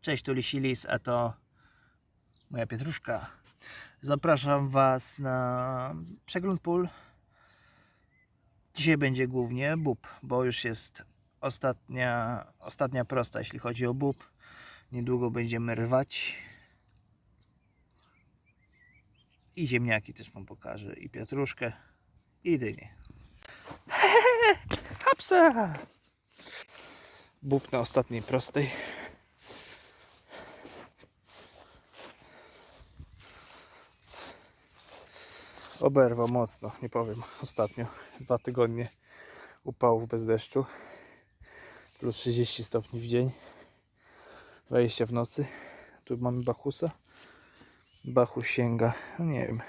Cześć, tu Lisilis, a to moja pietruszka. Zapraszam Was na przegląd pól. Dzisiaj będzie głównie bób, bo już jest ostatnia, ostatnia prosta, jeśli chodzi o bób. Niedługo będziemy rwać. I ziemniaki też Wam pokażę, i pietruszkę, i dynię. Hapsa! Bób na ostatniej prostej. Oberwał mocno, nie powiem. Ostatnio dwa tygodnie upałów bez deszczu. Plus 30 stopni w dzień. 20 w nocy. Tu mamy Bachusa. Bachus sięga, no nie wiem,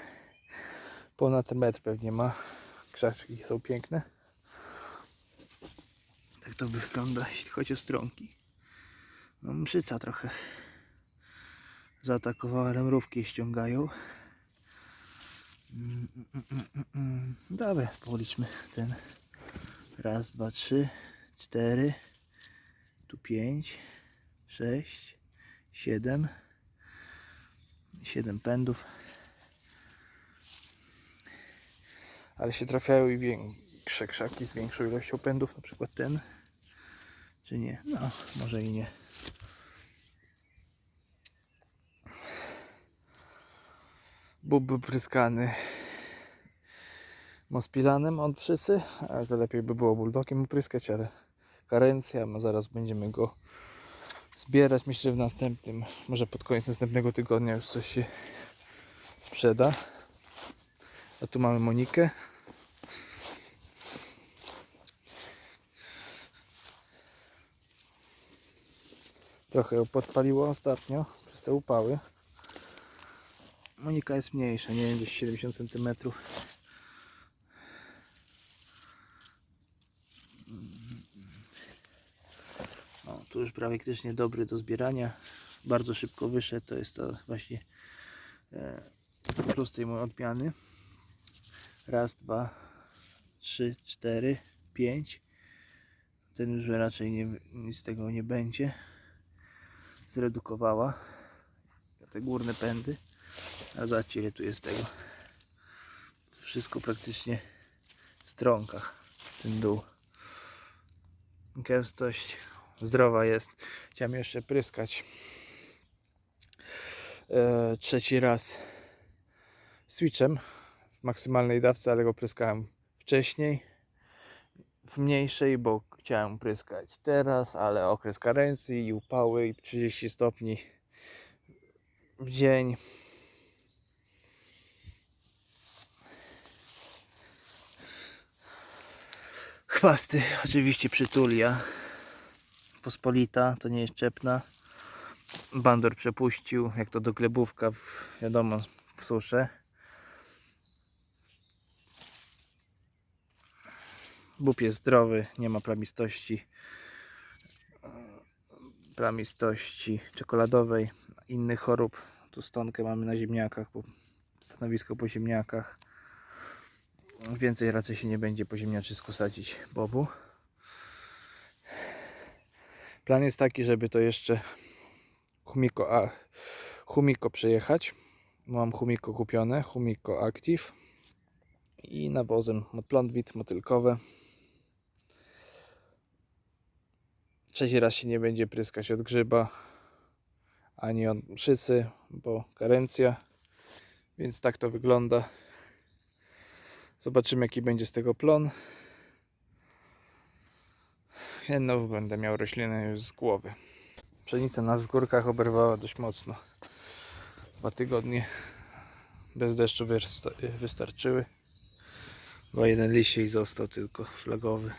ponad metr pewnie ma. Krzaczki są piękne. Tak to wygląda, jeśli chodzi o stronki. No mszyca trochę zaatakowała, ale mrówki ściągają. Dobra, policzmy ten. Raz, dwa, trzy, cztery. Tu pięć, sześć, siedem. Siedem pędów. Ale się trafiają i większe krzaki z większą ilością pędów, na przykład ten. Czy nie? No, może i nie. Bób pryskany mospilanem od przysy, ale to lepiej by było bulldogiem upryskać, ale karencja, zaraz będziemy go zbierać. Myślę, że w następnym, może pod koniec następnego tygodnia już coś się sprzeda. A tu mamy Monikę. Trochę ją podpaliło ostatnio przez te upały. Monika jest mniejsza, nie wiem, gdzieś 70 cm. O, tu już praktycznie dobry do zbierania. Bardzo szybko wyszedł. To jest to właśnie e, plus tej mojej odmiany. Raz, dwa, trzy, cztery, pięć. Ten już raczej nie, nic z tego nie będzie. Zredukowała te górne pędy. A zobaczcie ile tu jest tego. Wszystko praktycznie w stronkach. Ten dół. Gęstość zdrowa jest. Chciałem jeszcze pryskać e, trzeci raz switchem w maksymalnej dawce, ale go pryskałem wcześniej w mniejszej, bo chciałem pryskać teraz, ale okres karencji i upały i 30 stopni w dzień Chwasty oczywiście przytulia. Pospolita, to nie jest czepna. Bandor przepuścił, jak to do glebówka, wiadomo, w suszę. Bób jest zdrowy, nie ma plamistości. Plamistości czekoladowej, innych chorób. Tu stonkę mamy na ziemniakach, bo stanowisko po ziemniakach. Więcej raczej się nie będzie po ziemniaczysku sadzić bobu. Plan jest taki, żeby to jeszcze Humiko, a, Humiko przejechać. Mam Humiko kupione, Humiko Active i nawozem Plonwit motylkowe. Trzeci raz się nie będzie pryskać od grzyba ani od mszycy, bo karencja. Więc tak to wygląda. Zobaczymy jaki będzie z tego plon. Jedno będę miał roślinę już z głowy. Pszenica na zgórkach oberwała dość mocno. Dwa tygodnie bez deszczu wysta- wystarczyły. Bo jeden liście i został tylko flagowy.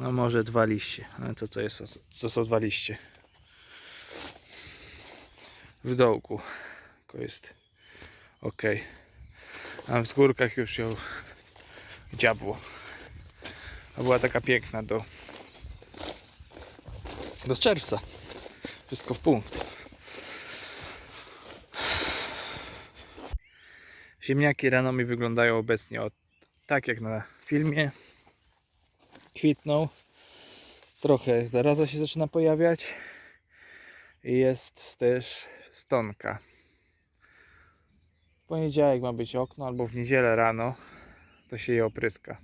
No może dwa liście, ale to to jest, to są dwa liście. W dołku. To jest ok. A w zgórkach już ją dziabło. A była taka piękna do do czerwca. Wszystko w punkt. Ziemniaki rano mi wyglądają obecnie od, tak jak na filmie. Kwitną. Trochę zaraza się zaczyna pojawiać. I jest też stonka. Poniedziałek ma być okno, albo w niedzielę rano to się je opryska.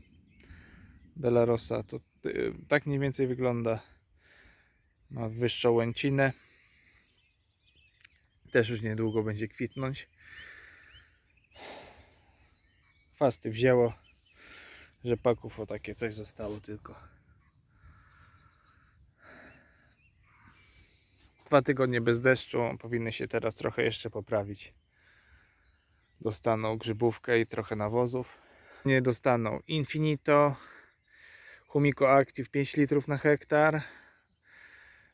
Belarosa to y, tak mniej więcej wygląda. Ma wyższą łęcinę. Też już niedługo będzie kwitnąć. Chwasty wzięło. Rzepaków o takie coś zostało tylko. Dwa tygodnie bez deszczu powinny się teraz trochę jeszcze poprawić. Dostaną grzybówkę i trochę nawozów. Nie dostaną Infinito, Humiko Active 5 litrów na hektar,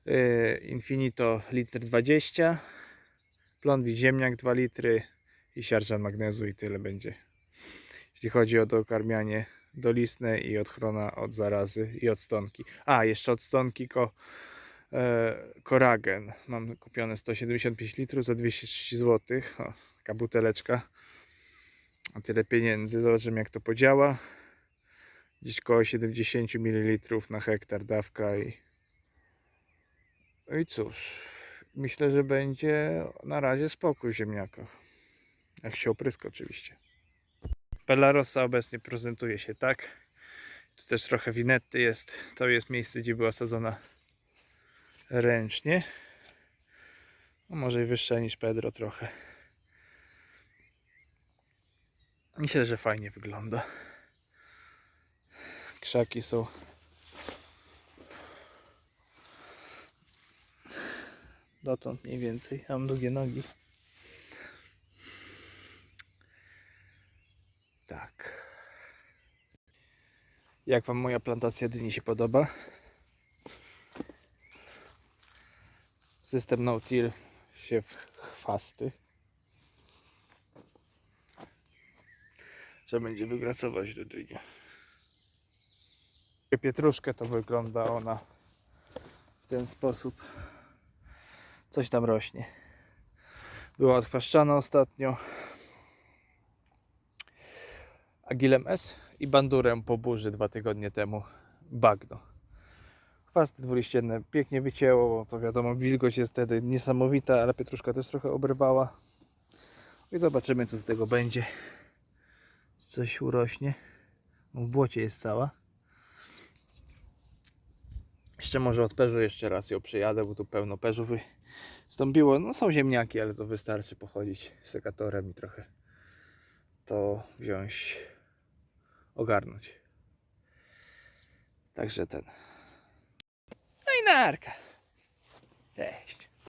yy, Infinito litr 20, Plonwi ziemniak 2 litry i siarczan magnezu i tyle będzie. Jeśli chodzi o dokarmianie dolistne i ochrona od zarazy i od stonki. A, jeszcze od stonki ko, e, koragen. Mam kupione 175 litrów za 230 zł. O, taka buteleczka. A tyle pieniędzy. Zobaczymy jak to podziała. Gdzieś koło 70 ml na hektar dawka i no i cóż, myślę, że będzie na razie spokój w ziemniakach. Jak się opryska oczywiście. Pelarosa obecnie prezentuje się tak. Tu też trochę winetty jest. To jest miejsce, gdzie była sadzona ręcznie. No może i wyższa niż Pedro trochę. Myślę, że fajnie wygląda. Krzaki są dotąd mniej więcej. Mam długie nogi. Tak. Jak Wam moja plantacja dyni się podoba? System no-till się w chwasty. Trzeba będzie wygracować do dyni. Pietruszkę to wygląda ona w ten sposób. Coś tam rośnie. Była odchwaszczana ostatnio. Agilem S i bandurem po burzy dwa tygodnie temu bagno. Chwasty dwuliścienne pięknie wycięło, to wiadomo, wilgoć jest wtedy niesamowita, ale pietruszka też trochę obrywała. I zobaczymy, co z tego będzie. Coś urośnie. W błocie jest cała. Jeszcze może od perzu jeszcze raz ją przyjadę, bo tu pełno perzu wystąpiło. No są ziemniaki, ale to wystarczy pochodzić sekatorem i trochę to wziąć, ogarnąć. Także ten. No i narka.